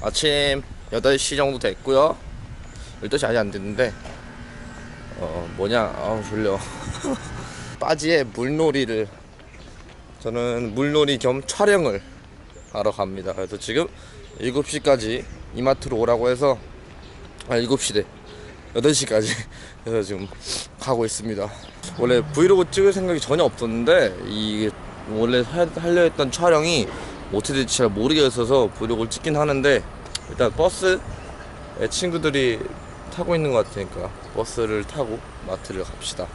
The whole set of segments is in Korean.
아침 8시 정도 됐고요. 12시 아직 안 됐는데 어 뭐냐? 아우 졸려. 빠지에 물놀이를 저는 물놀이 겸 촬영을 하러 갑니다. 그래서 지금 7시까지 이마트로 오라고 해서 아 7시래. 8시까지 그래서 지금 가고 있습니다. 원래 브이로그 찍을 생각이 전혀 없었는데 이 원래 하- 하려 했던 촬영이 어떻게 될지 잘 모르겠어서 브이로그를 찍긴 하는데 일단 버스에 친구들이 타고 있는 것 같으니까 버스를 타고 마트를 갑시다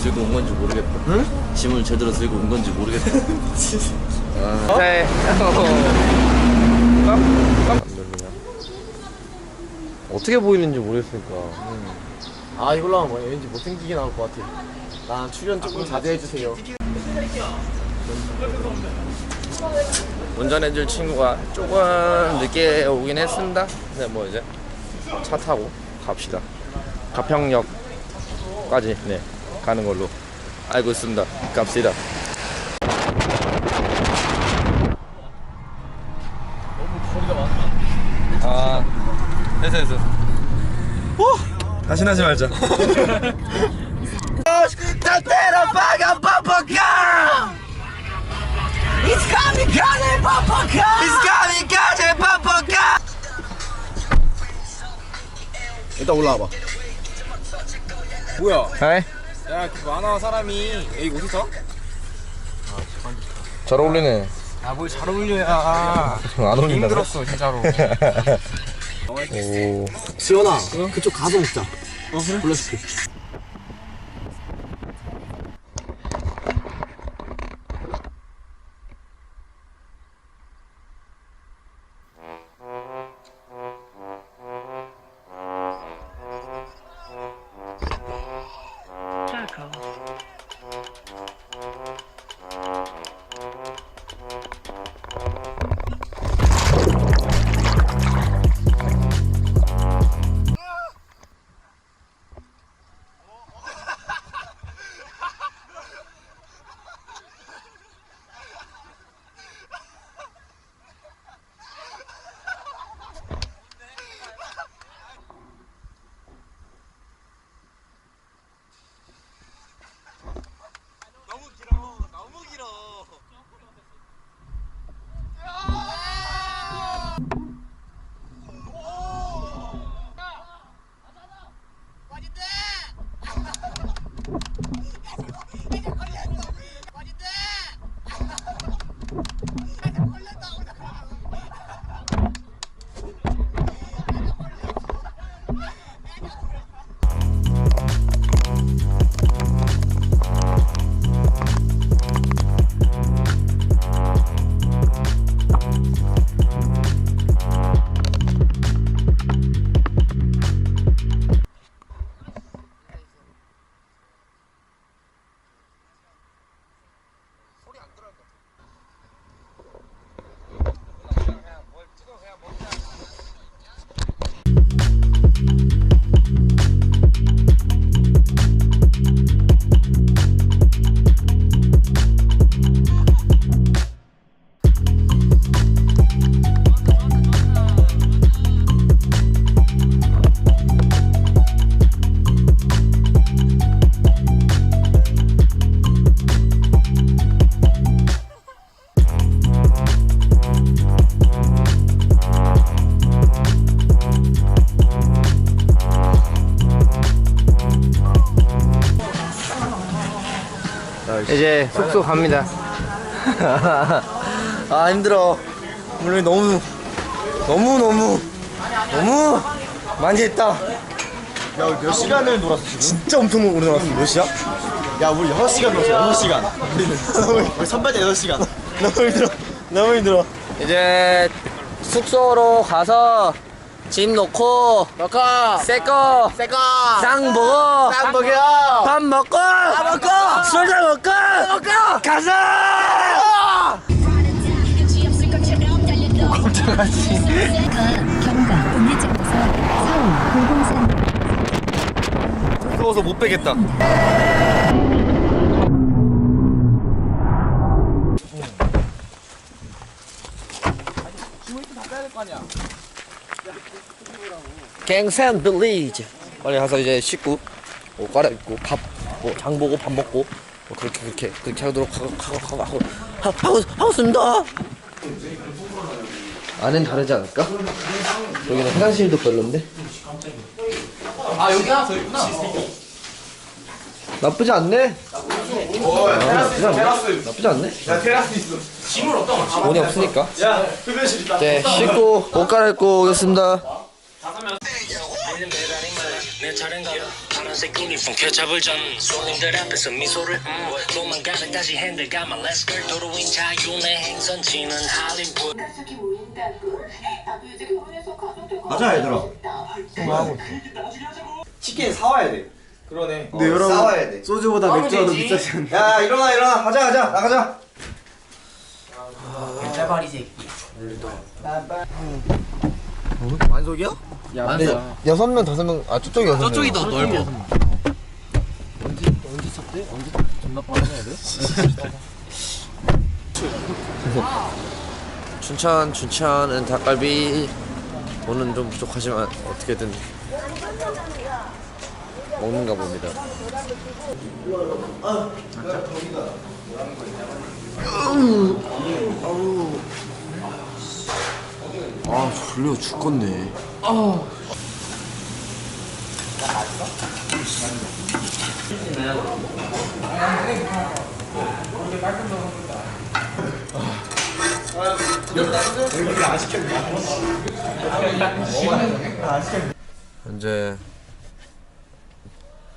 들고 온 건지 모르겠다 응? 짐을 제대로 들고 온 건지 모르겠다 아, 네. 안 들리냐? 어떻게 보이는지 모르겠으니까. 아 이걸로 하면 왠지 못생기게 나올 것 같아 나 출연 조금 자제해 주세요. 운전해줄 친구가 조금 늦게 오긴 했습니다. 근데 뭐 이제 차 타고 갑시다. 가평역까지. 네 가는 걸로 알고 있습니다. 갑시다. 아 됐어 됐어 다시 하지 말자. 때려 박아 빡빡아 It's kamikaze It's 일단 올라와봐. 뭐야? 에이 야그 만화 사람이 여기 어디서? 잘 어울리네. 야뭘 잘 어울려야. 안 어울린다. 힘들었어 진짜로. 오. 지연아 그쪽 가서 먹자. 어 그래? 불러줄게 이제 숙소 갑니다. 아 힘들어. 물론 너무 너무 너무 너무 많이 했다. 야몇 시간을 놀았어 지금? 진짜 엄청 오래 놀았어. 몇 시야? 야 우리 6시간 놀았어 6시간. 우리는 우리 선발대 6시간. 너무 힘들어. 너무 힘들어. 이제 숙소로 가서 짐 놓고 넣고 새거 새거. 쌍 먹어 딱 먹여 밥 먹고 밥 먹고. 술도 먹고 먹고. 가자. 경가 동해쪽에서 서울 고공산 뜨거워서 못 빼겠다. 갱산 빌리지 빨리 가서 이제 씻고 옷 갈아입고 밥 뭐 장 보고 밥 먹고 뭐 그렇게 그렇게 그렇게 하도록 하고 하고 하고 하고 하- 하고 하고습니다 안엔 다르지 않을까? 여기는 화장실도 별론데 아 여기 하나 더 있구나. 나쁘지 않네. 아, 나쁘지 않네. 나쁘지 않네. 야 테라스 있어. 짐을 어떤 돈이 없으니까. 야 흡연실 있다. 네, 씻고 옷 갈아입고 오겠습니다. 내 차례인가 파란색 유니폼 케찹을 전 손님들 앞에서 미소를 음 도망가는 다시 핸들 감아 Let's go 도로인 자유의 행선 지는 할리우드 맞아 얘들아 치킨 사와야 돼 그러네. 근데 여러분 싸워야 돼 소주보다 맥주가 더. 비싸지 않나? 야 일어나 일어나 가자 가자 나가자 만석이야? 만석. 여섯 명, 다섯 명. 아 저쪽이 여섯 명. 저쪽이 더 넓어 춘천, 춘천은 닭갈비. 돈은 좀 부족하지만 어떻게든 먹는가 봅니다. 아 졸려 죽겠네. 현재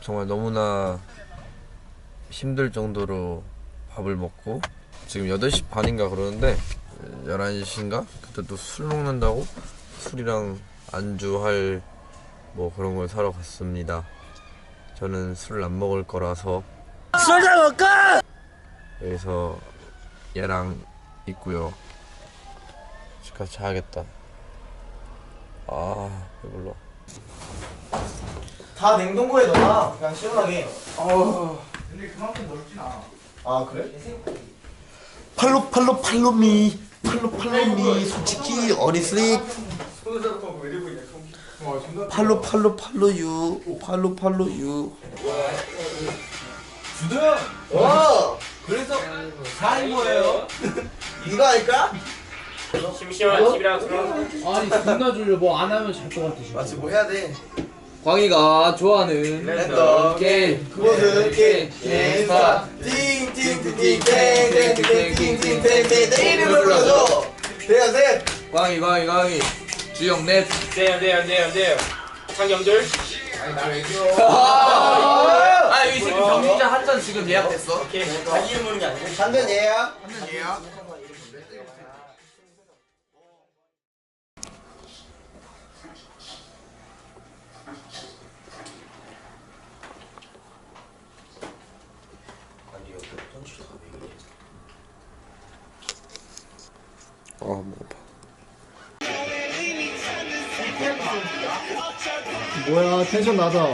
정말 너무나 힘들 정도로 밥을 먹고 지금 8시 반인가 그러는데 11시인가? 그때 또 술 먹는다고 술이랑 안주 할 뭐 그런 걸 사러 갔습니다. 저는 술을 안 먹을 거라서 술잘 먹까? 여기서 얘랑 있고요. 집 가서 자야겠다. 아 배불러. 다 냉동고에 넣어놔. 그냥 시원하게. 근데 그만큼 넓진 않아. 아 그래? 팔로 팔로 팔로미 팔로 팔로미 솔직히 어리스릭 팔로 팔로 팔로 유 팔로 팔로 유 주도형. 와. 그래서 사인 거예요. 이거 할까? 아니 존나 졸려 뭐 안 하면 잘 것 같아 지금 맞지 뭐 해야 돼. 광희가 좋아하는 랜덤 게임 그것은 게임 게임스타 띵띵띵띵띵띵띵띵띵띵띵 아 얘야. 아 먹어봐. 뭐야 텐션 나다.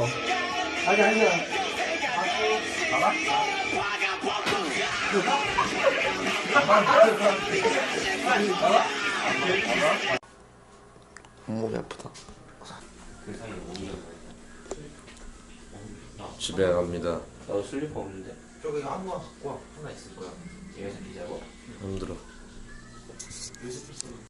몸이 아프다. 집에 갑니다. 나도 슬리퍼 없는데 저기 아무나 갖고 와. 하나 있을 거야 얘가 새끼 잡아 힘들어. Gracias.